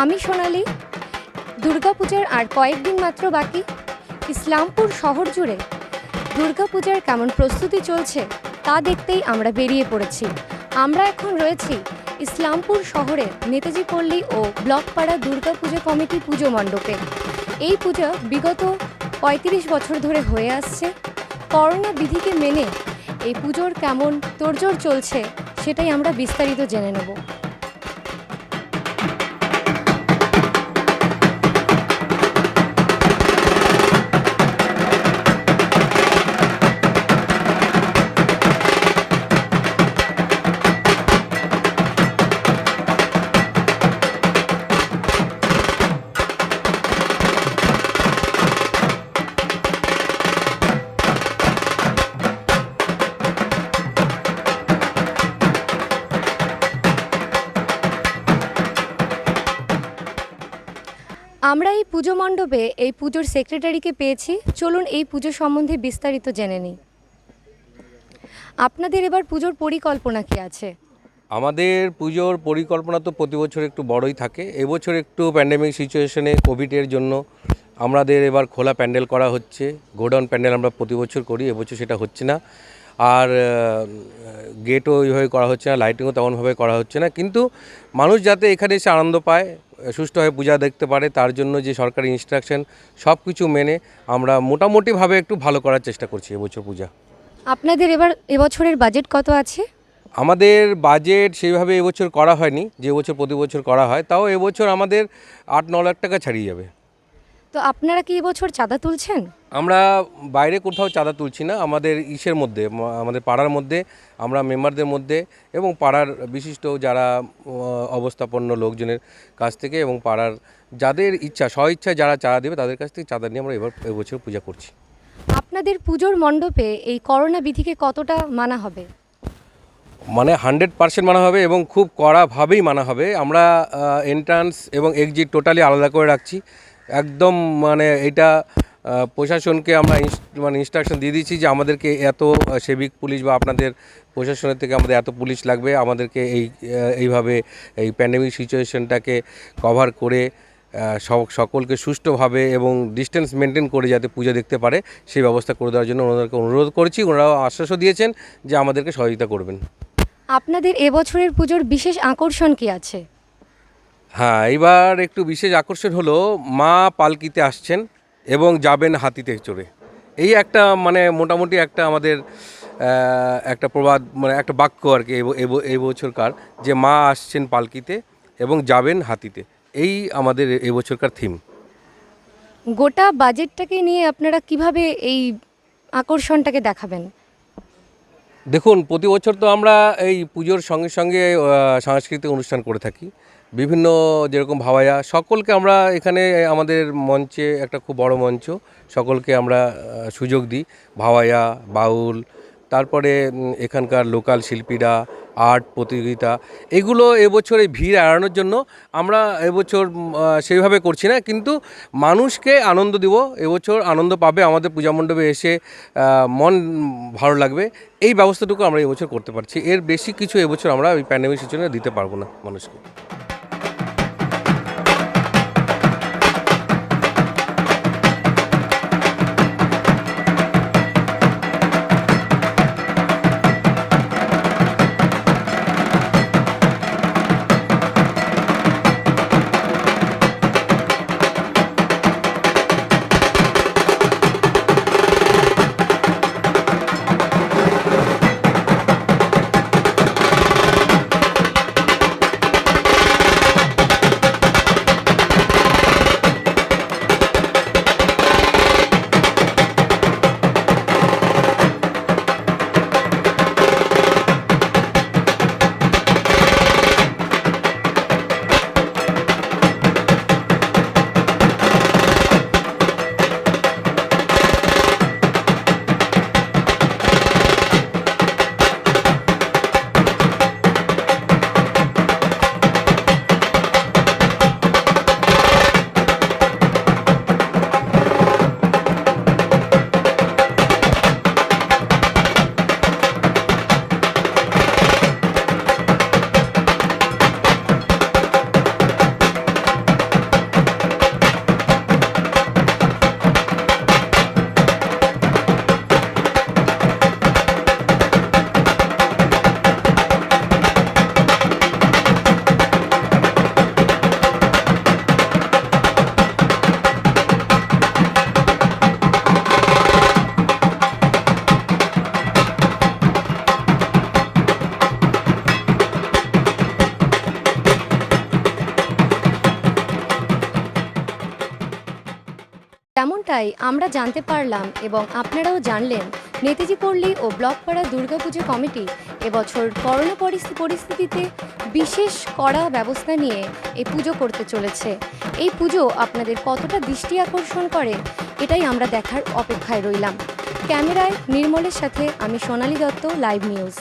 আমি সোনালি, দুর্গাপূজার আর কয়েকদিন মাত্র বাকি। ইসলামপুর শহর জুড়ে দুর্গাপূজার কেমন প্রস্তুতি চলছে তা দেখতেই আমরা বেরিয়ে পড়েছি। আমরা এখন রয়েছি ইসলামপুর শহরে নেতাজি পল্লী ও ব্লকপাড়া দুর্গাপুজো কমিটি পুজো মণ্ডপে। এই পূজা বিগত পঁয়ত্রিশ বছর ধরে হয়ে আসছে। করোনা বিধিকে মেনে এই পুজোর কেমন তোড়জোড় চলছে সেটাই আমরা বিস্তারিত জেনে নেব। আমরা এই পুজো মণ্ডপে এই পুজোর সেক্রেটারিকে পেয়েছি। চলুন এই পুজো সম্বন্ধে বিস্তারিত জেনে নিই। আপনাদের এবার পুজোর পরিকল্পনা কি আছে? আমাদের পুজোর পরিকল্পনা তো প্রতি বছর একটু বড়ই থাকে। এবছর একটু প্যান্ডেমিক সিচুয়েশনে কোভিডের জন্য আমাদের এবার খোলা প্যান্ডেল করা হচ্ছে। গোডাউন প্যান্ডেল আমরা প্রতি বছর করি, এবছর সেটা হচ্ছে না। আর গেটও ওইভাবে করা হচ্ছে না লাইটিংও তেমনভাবে করা হচ্ছে না। কিন্তু মানুষ যাতে এখানে এসে আনন্দ পায় সুষ্ঠুভাবে পূজা দেখতে পারে তার জন্য যে সরকারি ইনস্ট্রাকশন সব কিছু মেনে আমরা মোটামুটিভাবে একটু ভালো করার চেষ্টা করছি এবছর পূজা। আপনাদের এবার এবছরের বাজেট কত আছে? আমাদের বাজেট সেইভাবে এবছর করা হয়নি যে বছর প্রতি বছর করা হয় তাও এবছর আমাদের আট ন লাখ টাকা ছাড়িয়ে যাবে। তো আপনারা কি এবছর চাঁদা তুলছেন? আমরা বাইরে কোথাও চাঁদা তুলছি না আমাদের ইসের মধ্যে আমাদের পাড়ার মধ্যে আমরা মেম্বারদের মধ্যে এবং পাড়ার বিশিষ্ট যারা অবস্থাপন্ন লোকজনের কাছ থেকে এবং পাড়ার যাদের ইচ্ছা স্ব ইচ্ছায় যারা চাঁদা দেবে তাদের কাছ থেকে চাঁদা নিয়ে আমরা এবার এবছর পূজা করছি। আপনাদের পুজোর মণ্ডপে এই করোনা বিধিকে কতটা মানা হবে? মানে হান্ড্রেড পার্সেন্ট মানা হবে এবং খুব কড়াভাবেই মানা হবে। আমরা এন্ট্রান্স এবং এক্সিট টোটালি আলাদা করে রাখছি। একদম মানে এটা প্রশাসনকে আমরা মানে ইনস্ট্রাকশন দিয়ে দিচ্ছি যে আমাদেরকে এত সেবিক পুলিশ বা আপনাদের প্রশাসনের থেকে আমাদের এত পুলিশ লাগবে, আমাদেরকে এই এইভাবে এই প্যান্ডেমিক সিচুয়েশনটাকে কভার করে সকলকে সুষ্ঠুভাবে এবং ডিস্টেন্স মেনটেন করে যাতে পুজো দেখতে পারে, সেই ব্যবস্থা করে দেওয়ার জন্য ওনাদেরকে অনুরোধ করছি। ওনারাও আশ্বাসও দিয়েছেন যে আমাদেরকে সহযোগিতা করবেন। আপনাদের এবছরের পুজোর বিশেষ আকর্ষণ কি আছে? হ্যাঁ এবার একটু বিশেষ আকর্ষণ হলো মা পালকিতে আসছেন এবং যাবেন হাতিতে চড়ে। এই একটা মানে মোটামুটি একটা আমাদের একটা প্রবাদ মানে একটা বাক্য আর কি এই বছরকার যে মা আসছেন পালকিতে এবং যাবেন হাতিতে। এই আমাদের এবছরকার থিম গোটা বাজেটটাকে নিয়ে আপনারা কীভাবে এই আকর্ষণটাকে দেখাবেন? দেখুন প্রতি বছর তো আমরা এই পুজোর সঙ্গে সঙ্গে সাংস্কৃতিক অনুষ্ঠান করে থাকি। বিভিন্ন যেরকম ভাওয়াইয়া সকলকে আমরা এখানে আমাদের মঞ্চে একটা খুব বড় মঞ্চ, সকলকে আমরা সুযোগ দিই। ভাওয়াইয়া বাউল, তারপরে এখানকার লোকাল শিল্পীরা, আর্ট প্রতিযোগিতা, এগুলো এবছর ভিড় এড়ানোর জন্য আমরা এবছর সেইভাবে করছি না। কিন্তু মানুষকে আনন্দ দিব, এবছর আনন্দ পাবে, আমাদের পূজা মণ্ডপে এসে মন ভালো লাগবে। এই ব্যবস্থাটুকু আমরা এবছর করতে পারছি। এর বেশি কিছু এবছর আমরা ওই প্যান্ডেমিক সিচুয়েশনে দিতে পারব না মানুষকে। তেমনটাই আমরা জানতে পারলাম এবং আপনারাও জানলেন, নেতাজি পল্লী ও ব্লকপাড়া দুর্গাপুজো কমিটি এবছর করোনা পরিস্থিতি পরিস্থিতিতে বিশেষ কড়া ব্যবস্থা নিয়ে এই পুজো করতে চলেছে। এই পুজো আপনাদের কতটা দৃষ্টি আকর্ষণ করে, এটাই আমরা দেখার অপেক্ষায় রইলাম। ক্যামেরায় নির্মলের সাথে আমি সোনালী দত্ত লাইভ নিউজ